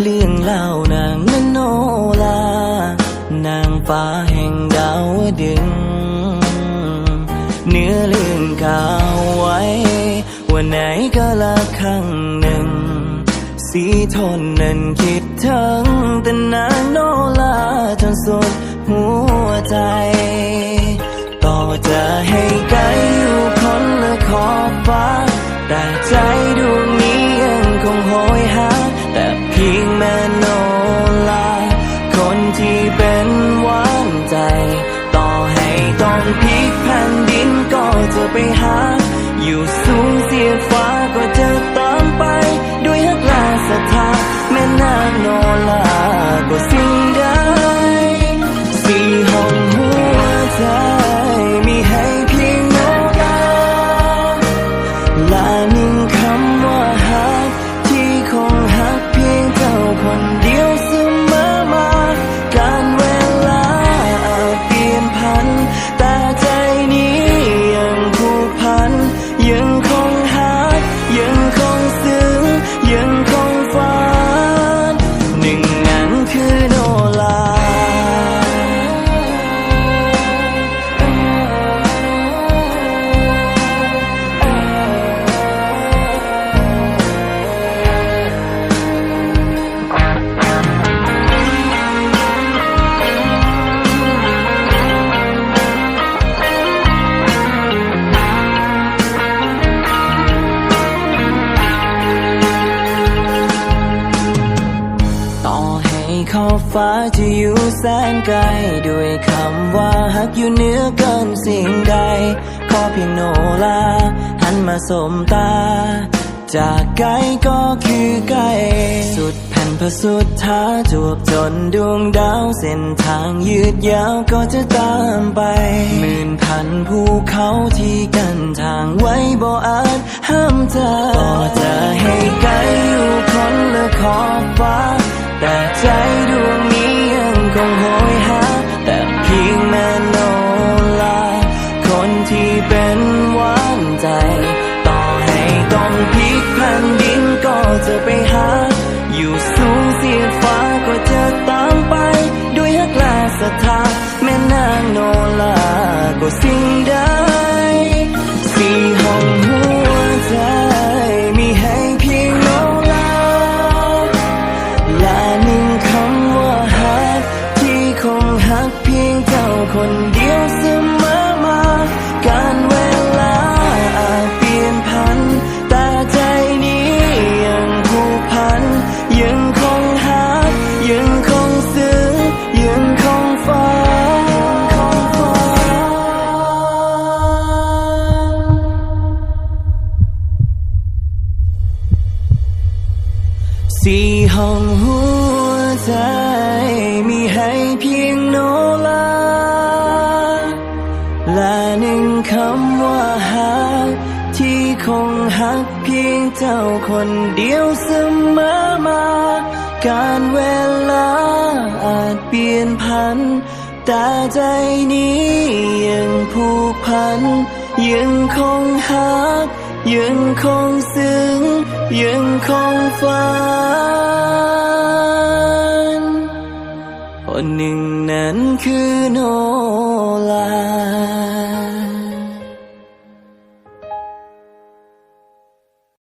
เรื่องเล่านางมโนลา นางฟ้าแห่งดาวดึง เนื้อเรื่องกล่าวไว้ว่าไหนก็ละครั้งหนึ่ง สีทนนั้นคิดถึงแต่นางโนลาจนสุดหัว นั้ ฟ้าจะอยู่แสนไกล ด้วยคำว่าหักอยู่เหนือเกินสิ่งใด ขอเพียงโนลา หันมาสมตา จากไกลก็คือไกล สุดแผ่นพระสุดท้าจวบจนดวงดาวเส้นทางยืดยาวก็จะตามไปหมื่นพันภูเขาที่กันทางไว้บ่อาจห้ามใจก็จะให้ไกลอยู่คนละขอบฟ้า โนลาก็สิ่งใดสีห้องหัวใจมีให้เพียงโนลาและหนึ่งคำว่าฮักที่คงฮักเพียงเจ้าคนเดียว ห้องหัวใจ มีให้เพียงโนลา และหนึ่งคำว่าฮักที่คงฮักเพียงเจ้าคนเดียวเสมอมา การเวลาอาจเปลี่ยนพัน แต่ใจนี้ยังผูกพัน ยังคงหัก ยังคงซึ้ง ยังคงฝันคนหนึ่งนั้นคือโนลา